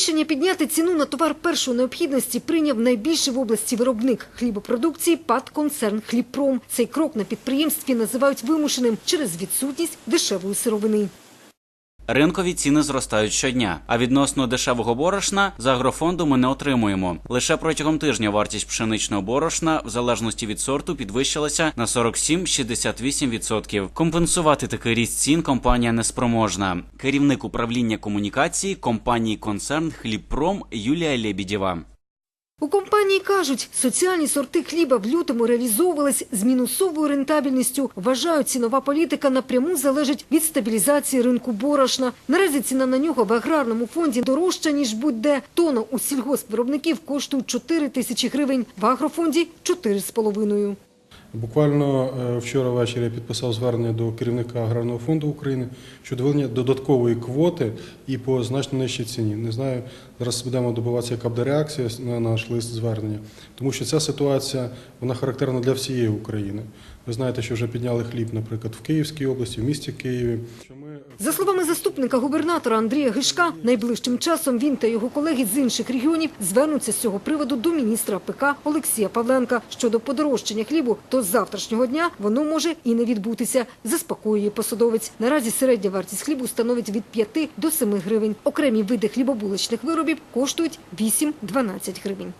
Рішення підняти ціну на товар першої необхідності прийняв найбільший в області виробник хлібопродукції ПАД «Концерн Хлібпром». Цей крок на підприємстві називають вимушеним через відсутність дешевої сировини. Ринкові ціни зростають щодня, а відносно дешевого борошна з агрофонду ми не отримуємо. Лише протягом тижня вартість пшеничного борошна, в залежності від сорту, підвищилася на 47-68%. Компенсувати такий ріст цін компанія не спроможна. Керівник управління комунікації компанії концерн Хлібпром Юлія Лебідєва. У компанії кажуть, соціальні сорти хліба в лютому реалізовувались з мінусовою рентабельністю. Вважають, цінова політика напряму залежить від стабілізації ринку борошна. Наразі ціна на нього в аграрному фонді дорожча, ніж будь-де. Тонна у сільгоспвиробників коштує 4 тисячі гривень, в агрофонді – 4,5. Буквально е, вчора ввечері я підписав звернення до керівника Аграрного фонду України щодо введення додаткової квоти і по значно нижчій ціні. Не знаю, зараз будемо добиватися, яка буде реакція на наш лист звернення, тому що ця ситуація вона характерна для всієї України. Ви знаєте, що вже підняли хліб, наприклад, в Київській області, в місті Києві. За словами заступника губернатора Андрія Гишка, найближчим часом він та його колеги з інших регіонів звернуться з цього приводу до міністра ПК Олексія Павленка. Щодо подорожчання хлібу, то з завтрашнього дня воно може і не відбутися, заспокоює посадовець. Наразі середня вартість хлібу становить від 5 до 7 гривень. Окремі види хлібобулочних виробів коштують 8-12 гривень.